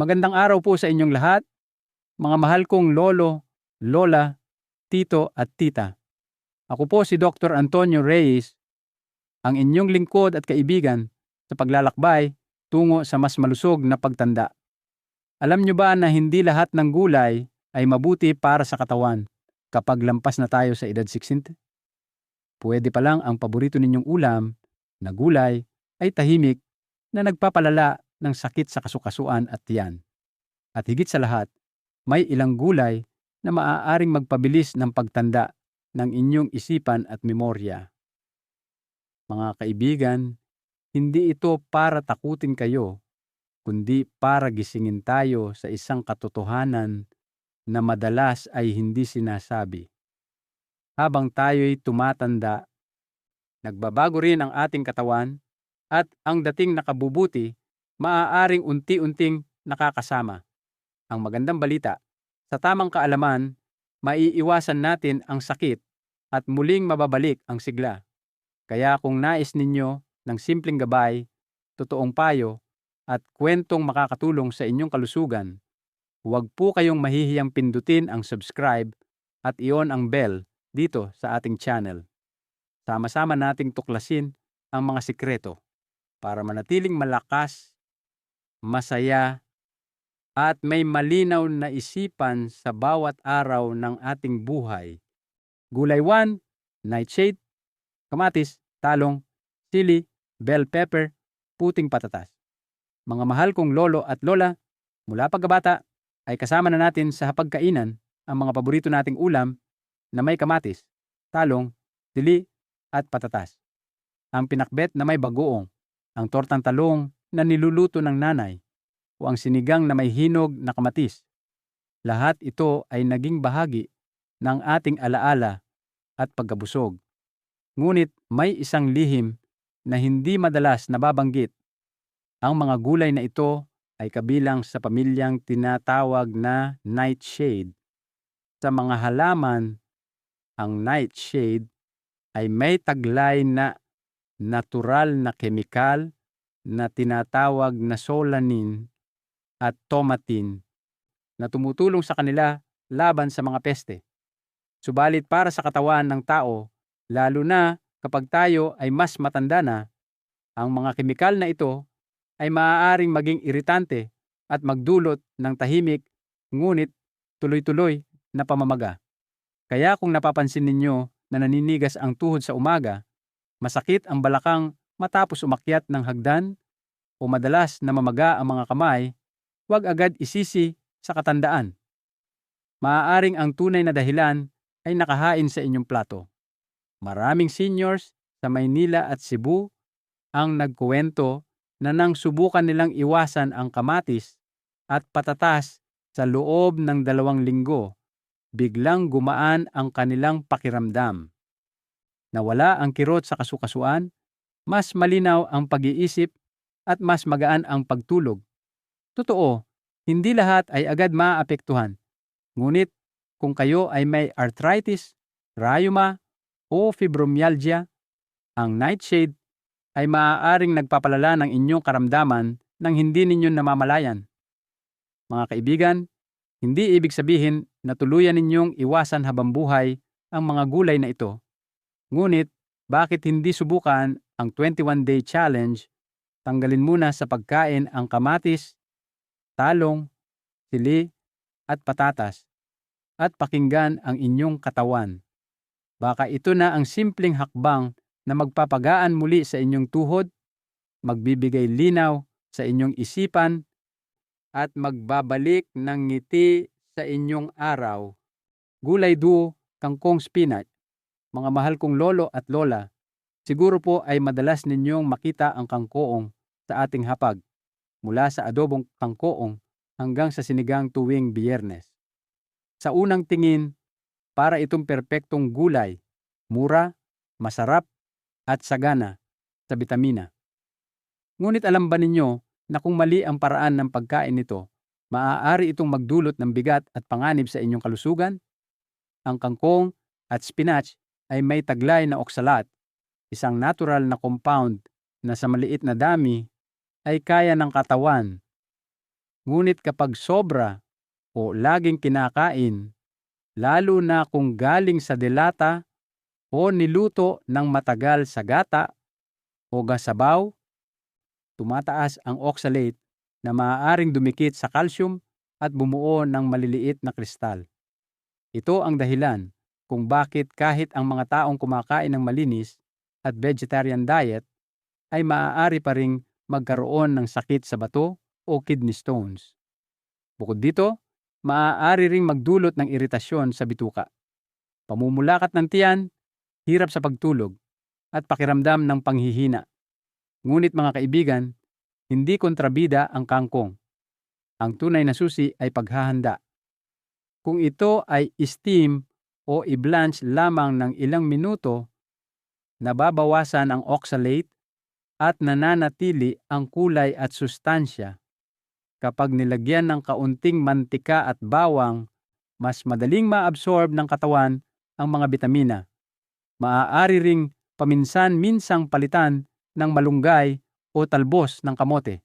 Magandang araw po sa inyong lahat, mga mahal kong lolo, lola, tito at tita. Ako po si Dr. Antonio Reyes, ang inyong lingkod at kaibigan sa paglalakbay tungo sa mas malusog na pagtanda. Alam nyo ba na hindi lahat ng gulay ay mabuti para sa katawan kapag lampas na tayo sa edad 60? Pwede pa lang ang paborito ninyong ulam na gulay ay tahimik na nagpapalala ng sakit sa kasukasuan at tiyan. At higit sa lahat, may ilang gulay na maaaring magpabilis ng pagtanda ng inyong isipan at memorya. Mga kaibigan, hindi ito para takutin kayo, kundi para gisingin tayo sa isang katotohanan na madalas ay hindi sinasabi. Habang tayo'y tumatanda, nagbabago rin ang ating katawan at ang dating nakabubuti maaaring unti-unting nakakasama. Ang magandang balita, sa tamang kaalaman, maiiwasan natin ang sakit at muling mababalik ang sigla. Kaya kung nais ninyo ng simpleng gabay, totoong payo, at kwentong makakatulong sa inyong kalusugan, huwag po kayong mahihiyang pindutin ang subscribe at iyon ang bell dito sa ating channel. Sama-sama nating tuklasin ang mga sikreto para manatiling malakas, masaya, at may malinaw na isipan sa bawat araw ng ating buhay. Gulay 1, nightshade, kamatis, talong, sili, bell pepper, puting patatas. Mga mahal kong lolo at lola, mula pagkabata ay kasama na natin sa hapagkainan ang mga paborito nating ulam na may kamatis, talong, dili at patatas. Ang pinakbet na may bagoong, ang tortang talong na niluluto ng nanay, o ang sinigang na may hinog na kamatis. Lahat ito ay naging bahagi ng ating alaala at pagkabusog. Ngunit may isang lihim na hindi madalas nababanggit. Ang mga gulay na ito ay kabilang sa pamilyang tinatawag na nightshade. Sa mga halaman ang nightshade ay may taglay na natural na kemikal na tinatawag na solanin at tomatin na tumutulong sa kanila laban sa mga peste. Subalit para sa katawan ng tao, lalo na kapag tayo ay mas matanda na, ang mga kemikal na ito ay maaaring maging iritante at magdulot ng tahimik ngunit tuloy-tuloy na pamamaga. Kaya kung napapansin ninyo na naninigas ang tuhod sa umaga, masakit ang balakang matapos umakyat ng hagdan, o madalas na mamaga ang mga kamay, huwag agad isisi sa katandaan. Maaaring ang tunay na dahilan ay nakahain sa inyong plato. Maraming seniors sa Maynila at Cebu ang nagkuwento na nang subukan nilang iwasan ang kamatis at patatas sa loob ng dalawang linggo biglang gumaan ang kanilang pakiramdam. Nawala ang kirot sa kasukasuan, mas malinaw ang pag-iisip at mas magaan ang pagtulog. Totoo, hindi lahat ay agad maapektuhan. Ngunit kung kayo ay may arthritis, rheuma o fibromyalgia, ang nightshade ay maaaring nagpapalala ng inyong karamdaman nang hindi ninyo namamalayan. Mga kaibigan, hindi ibig sabihin na tuluyan ninyong iwasan habang buhay ang mga gulay na ito. Ngunit, bakit hindi subukan ang 21-day challenge? Tanggalin muna sa pagkain ang kamatis, talong, sili, at patatas, at pakinggan ang inyong katawan. Baka ito na ang simpleng hakbang na magpapagaan muli sa inyong tuhod, magbibigay linaw sa inyong isipan at magbabalik ng ngiti sa inyong araw. Gulay duo, kangkong spinach. Mga mahal kong lolo at lola, siguro po ay madalas ninyong makita ang kangkoong sa ating hapag mula sa adobong kangkoong hanggang sa sinigang tuwing biyernes. Sa unang tingin, para itong perpektong gulay, mura, masarap, at sagana sa bitamina. Ngunit alam ba ninyo na kung mali ang paraan ng pagkain nito, maaari itong magdulot ng bigat at panganib sa inyong kalusugan. Ang kangkong at spinach ay may taglay na oksalat, isang natural na compound na sa maliit na dami ay kaya ng katawan. Ngunit kapag sobra o laging kinakain, lalo na kung galing sa delata o niluto ng matagal sa gata o gasabaw, tumataas ang oxalate na maaaring dumikit sa calcium at bumuo ng maliliit na kristal. Ito ang dahilan kung bakit kahit ang mga taong kumakain ng malinis at vegetarian diet ay maaari pa ring magkaroon ng sakit sa bato o kidney stones. Bukod dito, maaari ring magdulot ng iritasyon sa bituka, pamumulakat ng tiyan, hirap sa pagtulog, at pakiramdam ng panghihina. Ngunit mga kaibigan, hindi kontrabida ang kangkong. Ang tunay na susi ay paghahanda. Kung ito ay steam o i-blanch lamang ng ilang minuto, nababawasan ang oxalate at nananatili ang kulay at sustansya. Kapag nilagyan ng kaunting mantika at bawang, mas madaling maabsorb ng katawan ang mga bitamina. Maaari ring paminsan-minsang palitan ng malunggay o talbos ng kamote.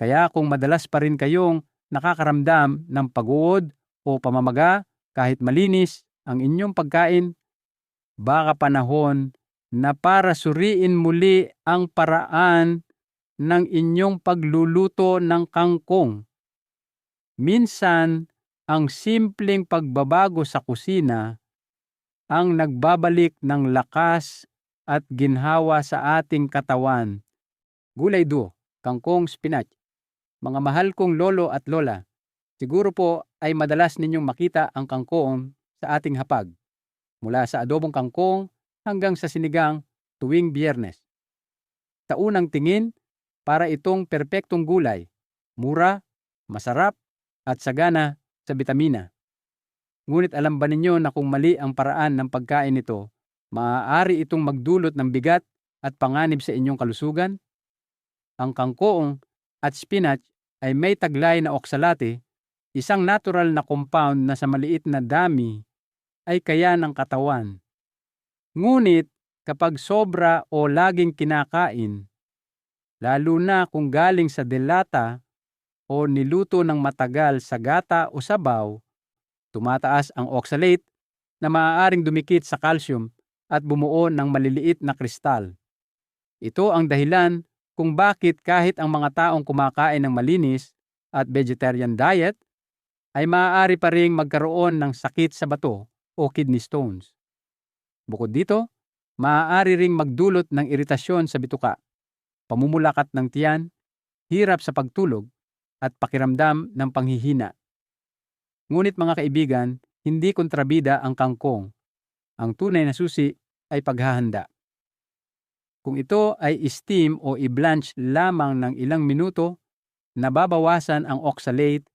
Kaya kung madalas pa rin kayong nakakaramdam ng pagod o pamamaga kahit malinis ang inyong pagkain, baka panahon na para suriin muli ang paraan ng inyong pagluluto ng kangkong. Minsan, ang simpleng pagbabago sa kusina ang nagbabalik ng lakas at ginhawa sa ating katawan. Gulay duo, kangkong spinach. Mga mahal kong lolo at lola, siguro po ay madalas ninyong makita ang kangkong sa ating hapag. Mula sa adobong kangkong hanggang sa sinigang tuwing biyernes. Sa unang tingin, para itong perpektong gulay, mura, masarap, at sagana sa bitamina. Ngunit alam ba ninyo na kung mali ang paraan ng pagkain nito, maaari itong magdulot ng bigat at panganib sa inyong kalusugan? Ang kangkoong at spinach ay may taglay na oksalate, isang natural na compound na sa maliit na dami ay kaya ng katawan Ngunit kapag sobra o laging kinakain, lalo na kung galing sa delata o niluto ng matagal sa gata o sabaw, tumataas ang oxalate na maaaring dumikit sa calcium at bumuo ng maliliit na kristal. Ito ang dahilan kung bakit kahit ang mga taong kumakain ng malinis at vegetarian diet ay maaari pa ring magkaroon ng sakit sa bato o kidney stones. Bukod dito, maaari ring magdulot ng iritasyon sa bituka, pamumulakat ng tiyan, hirap sa pagtulog, at pakiramdam ng panghihina. Ngunit mga kaibigan, hindi kontrabida ang kangkong. Ang tunay na susi ay paghahanda. Kung ito ay steam o i-blanch lamang ng ilang minuto, nababawasan ang oxalate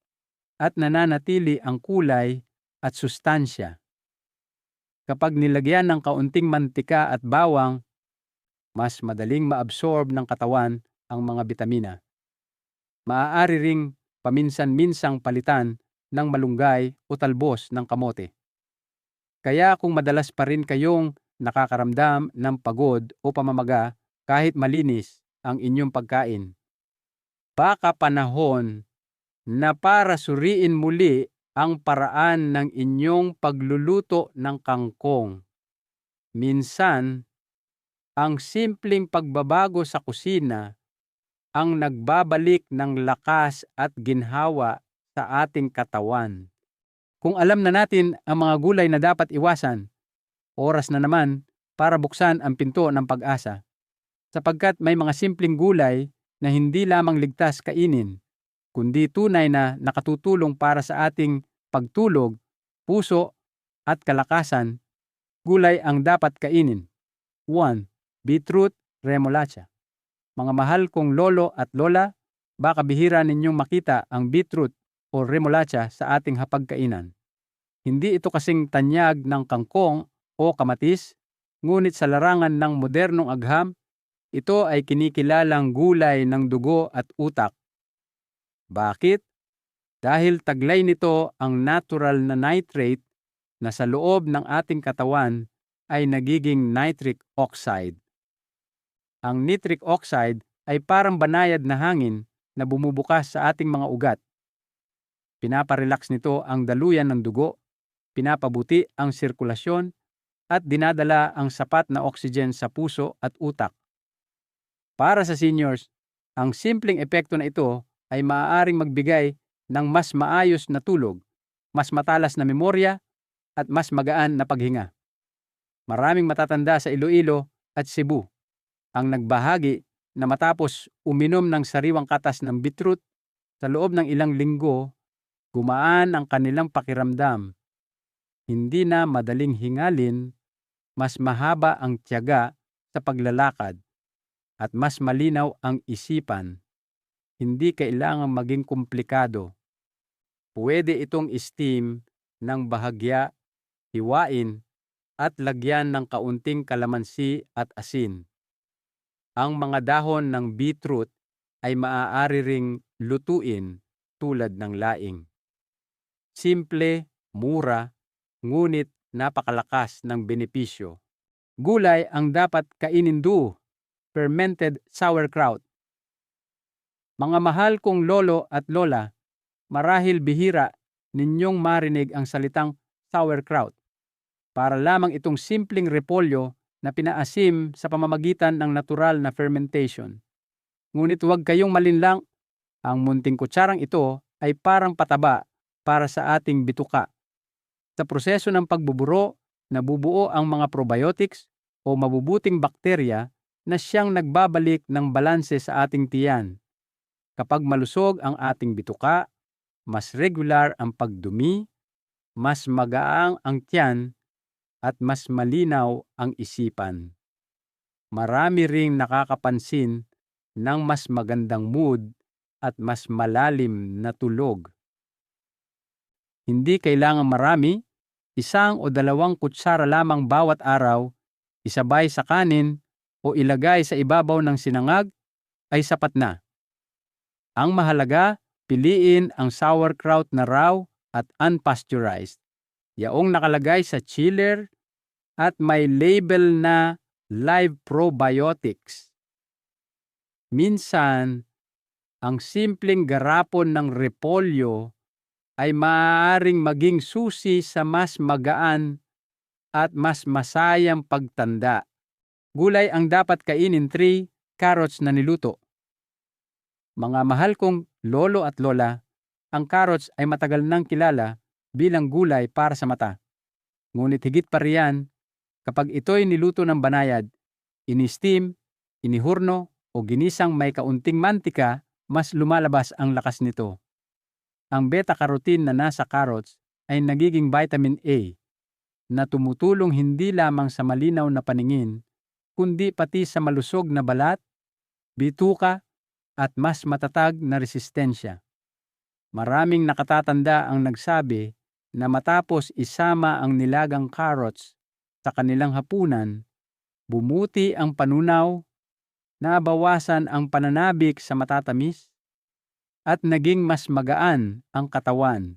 at nananatili ang kulay at sustansya. Kapag nilagyan ng kaunting mantika at bawang, mas madaling maabsorb ng katawan ang mga bitamina. Maaari ring paminsan-minsang palitan ng malunggay o talbos ng kamote. Kaya kung madalas pa rin kayong nakakaramdam ng pagod o pamamaga kahit malinis ang inyong pagkain, baka panahon na para suriin muli ang paraan ng inyong pagluluto ng kangkong. Minsan, ang simpleng pagbabago sa kusina ang nagbabalik ng lakas at ginhawa sa ating katawan. Kung alam na natin ang mga gulay na dapat iwasan, oras na naman para buksan ang pinto ng pag-asa. Sapagkat may mga simpleng gulay na hindi lamang ligtas kainin, kundi tunay na nakatutulong para sa ating pagtulog, puso at kalakasan, gulay ang dapat kainin. 1. Beetroot, remolacha. Mga mahal kong lolo at lola, baka bihira ninyong makita ang beetroot o remolacha sa ating hapagkainan. Hindi ito kasing tanyag ng kangkong o kamatis, ngunit sa larangan ng modernong agham, ito ay kinikilalang gulay ng dugo at utak bakit? Dahil taglay nito ang natural na nitrate na sa loob ng ating katawan ay nagiging nitric oxide. Ang nitric oxide ay parang banayad na hangin na bumubukas sa ating mga ugat Pinaparelax nito ang daluyan ng dugo, pinapabuti ang sirkulasyon, at dinadala ang sapat na oxygen sa puso at utak. Para sa seniors, ang simpleng epekto na ito ay maaaring magbigay ng mas maayos na tulog, mas matalas na memorya, at mas magaan na paghinga. Maraming matatanda sa Iloilo at Cebu ang nagbahagi na matapos uminom ng sariwang katas ng beetroot sa loob ng ilang linggo, gumaan ang kanilang pakiramdam. Hindi na madaling hingalin, mas mahaba ang tiyaga sa paglalakad, at mas malinaw ang isipan. Hindi kailangang maging komplikado. Pwede itong steam ng bahagya, hiwain, at lagyan ng kaunting kalamansi at asin. Ang mga dahon ng beetroot ay maaari ring lutuin tulad ng laing. Simple, mura, ngunit napakalakas ng benepisyo. Gulay ang dapat kainin do, fermented sauerkraut. Mga mahal kong lolo at lola, marahil bihira ninyong marinig ang salitang sauerkraut. Para lamang itong simpleng repolyo na pinaasim sa pamamagitan ng natural na fermentation. Ngunit huwag kayong malinlang, ang munting kutsarang ito ay parang pataba para sa ating bituka. Sa proseso ng pagbuburo, nabubuo ang mga probiotics o mabubuting bakterya na siyang nagbabalik ng balanse sa ating tiyan. Kapag malusog ang ating bituka, mas regular ang pagdumi, mas magaang ang tiyan, at mas malinaw ang isipan. Marami ring nakakapansin ng mas magandang mood at mas malalim na tulog. Hindi kailangan marami, isang o dalawang kutsara lamang bawat araw, isabay sa kanin o ilagay sa ibabaw ng sinangag ay sapat na. Ang mahalaga, piliin ang sauerkraut na raw at unpasteurized. Yaong nakalagay sa chiller at may label na live probiotics. Minsan, ang simpleng garapon ng repolyo ay maaaring maging susi sa mas magaan at mas masayang pagtanda. Gulay ang dapat kainin 3 carrots na niluto. Mga mahal kong lolo at lola, ang carrots ay matagal nang kilala bilang gulay para sa mata. Ngunit higit pa riyan, kapag ito'y niluto ng banayad, ini-steam, inihurno o ginisang may kaunting mantika, mas lumalabas ang lakas nito. Ang beta-carotene na nasa carrots ay nagiging vitamin A na tumutulong hindi lamang sa malinaw na paningin, kundi pati sa malusog na balat, bituka, at mas matatag na resistensya. Maraming nakatatanda ang nagsabi na matapos isama ang nilagang carrots sa kanilang hapunan, bumuti ang panunaw, nabawasan ang pananabik sa matatamis, at naging mas magaan ang katawan.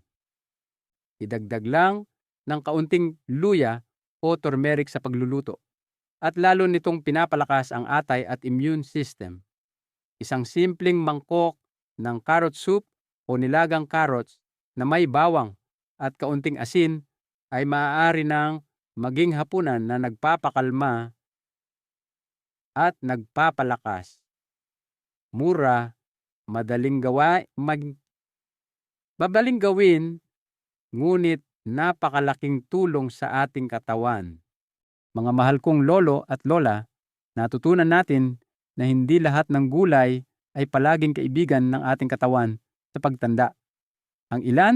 Idagdag lang ng kaunting luya o turmeric sa pagluluto at lalo nitong pinapalakas ang atay at immune system isang simpleng mangkok ng carrot soup o nilagang carrots na may bawang at kaunting asin ay maaari ng maging hapunan na nagpapakalma at nagpapalakas. Mura, madaling gawa, mag, babaling gawin, ngunit napakalaking tulong sa ating katawan. Mga mahal kong lolo at lola, natutunan natin na hindi lahat ng gulay ay palaging kaibigan ng ating katawan sa pagtanda. Ang ilan,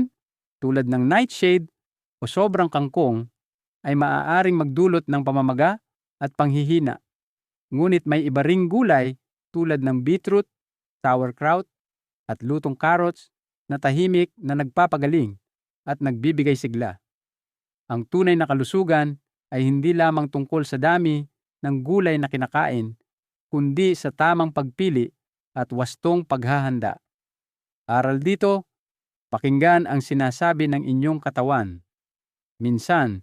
tulad ng nightshade o sobrang kangkong, ay maaaring magdulot ng pamamaga at panghihina. Ngunit may iba ring gulay tulad ng beetroot, sauerkraut, at lutong carrots na tahimik na nagpapagaling at nagbibigay sigla. Ang tunay na kalusugan ay hindi lamang tungkol sa dami ng gulay na kinakain, kundi sa tamang pagpili at wastong paghahanda. Aral dito, pakinggan ang sinasabi ng inyong katawan. Minsan,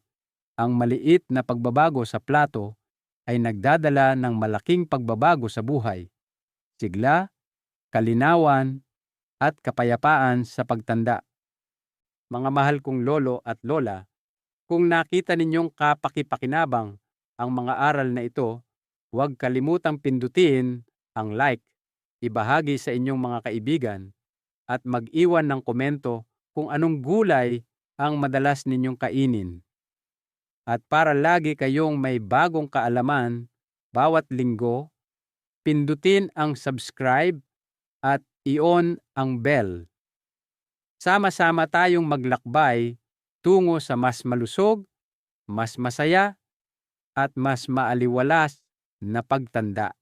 ang maliit na pagbabago sa plato ay nagdadala ng malaking pagbabago sa buhay. Sigla, kalinawan, at kapayapaan sa pagtanda. mga mahal kong lolo at lola, kung nakita ninyong kapakipakinabang ang mga aral na ito, huwag kalimutang pindutin ang like, ibahagi sa inyong mga kaibigan, at mag-iwan ng komento kung anong gulay ang madalas ninyong kainin. At para lagi kayong may bagong kaalaman bawat linggo, pindutin ang subscribe at i-on ang bell. Sama-sama tayong maglakbay tungo sa mas malusog, mas masaya, at mas maaliwalas na pagtanda.